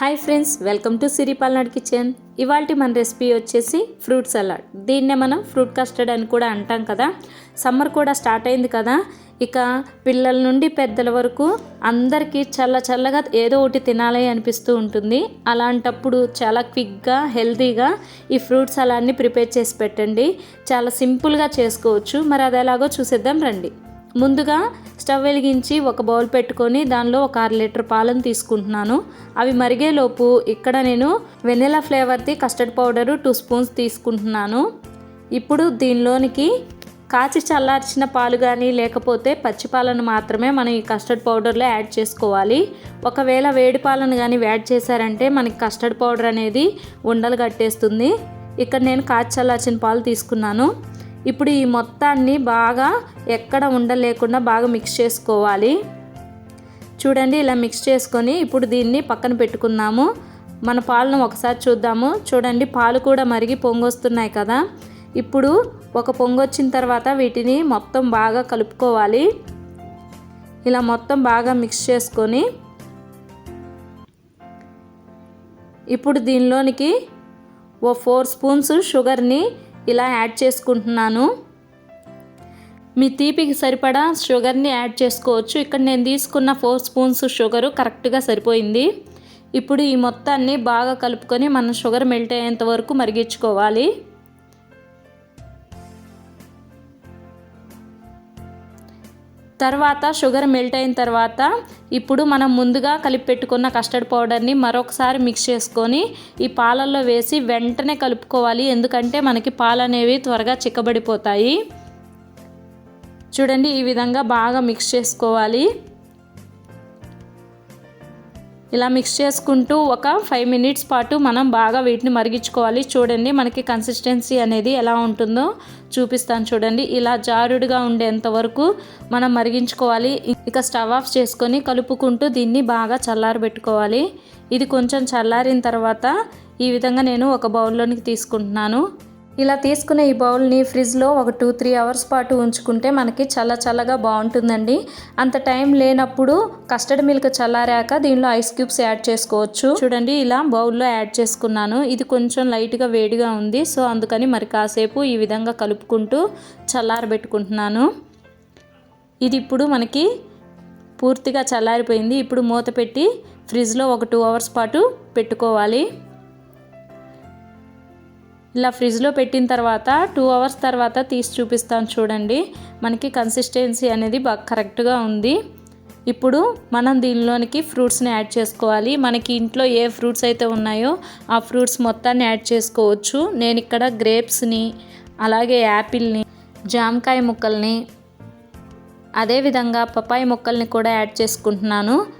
Hi friends welcome to Siripalnadu kitchen. ఇవాళ మన recipe వచ్చేసి ఫ్రూట్ సలాడ్. దీన్నే మనం ఫ్రూట్ కస్టర్డ్ అని కూడా అంటాం కదా. సమ్మర్ కూడా స్టార్ట్ అయింది కదా. ఇక పిల్లల నుండి పెద్దల వరకు అందరికీ చల్ల చల్లగా ఏదో ఒకటి తినాలి అనిపిస్తూ ఉంటుంది. అలాంటప్పుడు చాలా క్విక్గా హెల్తీగా ఈ ఫ్రూట్ సలాడ్ని ప్రిపేర్ చేసి పెట్టండి. చాలా సింపుల్గా చేసుకోవచ్చు. మరి అది ఎలాగో చూసేద్దాం రండి. ముందుగా స్టవ్ వెలిగించి ఒక బౌల్ పెట్టుకొని దానిలో ఒక అర లీటర్ పాలను తీసుకుంటున్నాను. అవి మరిగేలోపు ఇక్కడ నేను వెనిలా ఫ్లేవర్ది కస్టర్డ్ పౌడరు టూ స్పూన్స్ తీసుకుంటున్నాను. ఇప్పుడు దీనిలోనికి కాచి చల్లార్చిన పాలు కానీ లేకపోతే పచ్చి పాలను మాత్రమే మనం ఈ కస్టర్డ్ పౌడర్లో యాడ్ చేసుకోవాలి. ఒకవేళ వేడి పాలను కానీ యాడ్ చేశారంటే మనకి కస్టర్డ్ పౌడర్ అనేది ఉండలు కట్టేస్తుంది. ఇక్కడ నేను కాచి చల్లార్చిన పాలు తీసుకున్నాను. ఇప్పుడు ఈ మొత్తాన్ని బాగా ఎక్కడ ఉండలేకుండా బాగా మిక్స్ చేసుకోవాలి. చూడండి ఇలా మిక్స్ చేసుకొని ఇప్పుడు దీన్ని పక్కన పెట్టుకుందాము. మన పాలను ఒకసారి చూద్దాము. చూడండి పాలు కూడా మరిగి పొంగొస్తున్నాయి కదా. ఇప్పుడు ఒక పొంగొచ్చిన తర్వాత వీటిని మొత్తం బాగా కలుపుకోవాలి. ఇలా మొత్తం బాగా మిక్స్ చేసుకొని ఇప్పుడు దీనిలోనికి ఓ ఫోర్ స్పూన్స్ షుగర్ని ఇలా యాడ్ చేసుకుంటున్నాను. మీ తీపికి సరిపడా షుగర్ని యాడ్ చేసుకోవచ్చు. ఇక్కడ నేను తీసుకున్న ఫోర్ స్పూన్స్ షుగరు కరెక్ట్గా సరిపోయింది. ఇప్పుడు ఈ మొత్తాన్ని బాగా కలుపుకొని మనం షుగర్ మెల్ట్ అయ్యేంత వరకు మరిగించుకోవాలి. తర్వాత షుగర్ మెల్ట్ అయిన తర్వాత ఇప్పుడు మనం ముందుగా కలిపి పెట్టుకున్న కస్టర్డ్ పౌడర్ని మరొకసారి మిక్స్ చేసుకొని ఈ పాలల్లో వేసి వెంటనే కలుపుకోవాలి. ఎందుకంటే మనకి పాలు అనేవి త్వరగా చిక్కబడిపోతాయి. చూడండి ఈ విధంగా బాగా మిక్స్ చేసుకోవాలి. ఇలా మిక్స్ చేసుకుంటూ ఒక ఫైవ్ మినిట్స్ పాటు మనం బాగా వీటిని మరిగించుకోవాలి. చూడండి మనకి కన్సిస్టెన్సీ అనేది ఎలా ఉంటుందో చూపిస్తాను చూడండి. ఇలా జారుడుగా ఉండేంత వరకు మనం మరిగించుకోవాలి. ఇక స్టవ్ ఆఫ్ చేసుకొని కలుపుకుంటూ దీన్ని బాగా చల్లారబెట్టుకోవాలి. ఇది కొంచెం చల్లారిన తర్వాత ఈ విధంగా నేను ఒక బౌల్లోనికి తీసుకుంటున్నాను. ఇలా తీసుకునే ఈ బౌల్ని ఫ్రిడ్జ్లో ఒక టూ త్రీ అవర్స్ పాటు ఉంచుకుంటే మనకి చల్ల చల్లగా బాగుంటుందండి. అంత టైం లేనప్పుడు కస్టర్డ్ మిల్క్ చల్లారాక దీనిలో ఐస్ క్యూబ్స్ యాడ్ చేసుకోవచ్చు. చూడండి ఇలా బౌల్లో యాడ్ చేసుకున్నాను. ఇది కొంచెం లైట్గా వేడిగా ఉంది సో అందుకని మరి కాసేపు ఈ విధంగా కలుపుకుంటూ చల్లారబెట్టుకుంటున్నాను. ఇది ఇప్పుడు మనకి పూర్తిగా చల్లారిపోయింది. ఇప్పుడు మూత పెట్టి ఫ్రిడ్జ్లో ఒక టూ అవర్స్ పాటు పెట్టుకోవాలి. ఇలా ఫ్రిడ్జ్లో పెట్టిన తర్వాత టూ అవర్స్ తర్వాత తీసి చూపిస్తాను చూడండి. మనకి కన్సిస్టెన్సీ అనేది బాగా కరెక్ట్గా ఉంది. ఇప్పుడు మనం దీనిలోనికి ఫ్రూట్స్ని యాడ్ చేసుకోవాలి. మనకి ఇంట్లో ఏ ఫ్రూట్స్ అయితే ఉన్నాయో ఆ ఫ్రూట్స్ మొత్తాన్ని యాడ్ చేసుకోవచ్చు. నేను ఇక్కడ గ్రేప్స్ని అలాగే యాపిల్ని జామకాయ ముక్కల్ని అదేవిధంగా పపాయి ముక్కల్ని కూడా యాడ్ చేసుకుంటున్నాను.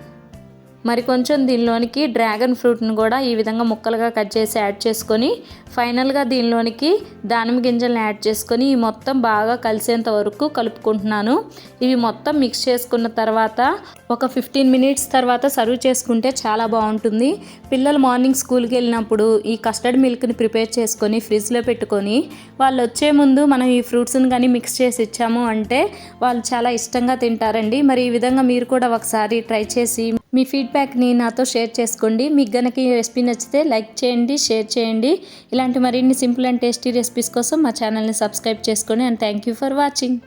మరి కొంచెం దీనిలోనికి డ్రాగన్ ఫ్రూట్ని కూడా ఈ విధంగా ముక్కలుగా కట్ చేసి యాడ్ చేసుకొని ఫైనల్గా దీనిలోనికి దానిమ్మ గింజలను యాడ్ చేసుకొని ఈ మొత్తం బాగా కలిసేంత వరకు కలుపుకుంటున్నాను. ఇవి మొత్తం మిక్స్ చేసుకున్న తర్వాత ఒక ఫిఫ్టీన్ మినిట్స్ తర్వాత సర్వ్ చేసుకుంటే చాలా బాగుంటుంది. పిల్లలు మార్నింగ్ స్కూల్కి వెళ్ళినప్పుడు ఈ కస్టర్డ్ మిల్క్ని ప్రిపేర్ చేసుకొని ఫ్రిడ్జ్లో పెట్టుకొని వాళ్ళు వచ్చే ముందు మనం ఈ ఫ్రూట్స్ని కానీ మిక్స్ చేసి ఇచ్చాము అంటే వాళ్ళు చాలా ఇష్టంగా తింటారండి. మరి ఈ విధంగా మీరు కూడా ఒకసారి ట్రై చేసి మీ ఫీడ్బ్యాక్ని నాతో షేర్ చేసుకోండి. మీకు గనక ఈ రెసిపీ నచ్చితే లైక్ చేయండి షేర్ చేయండి. ఇలాంటి మరిన్ని సింపుల్ అండ్ టేస్టీ రెసిపీస్ కోసం మా ఛానల్ని సబ్స్క్రైబ్ చేసుకోండి and thank you for watching.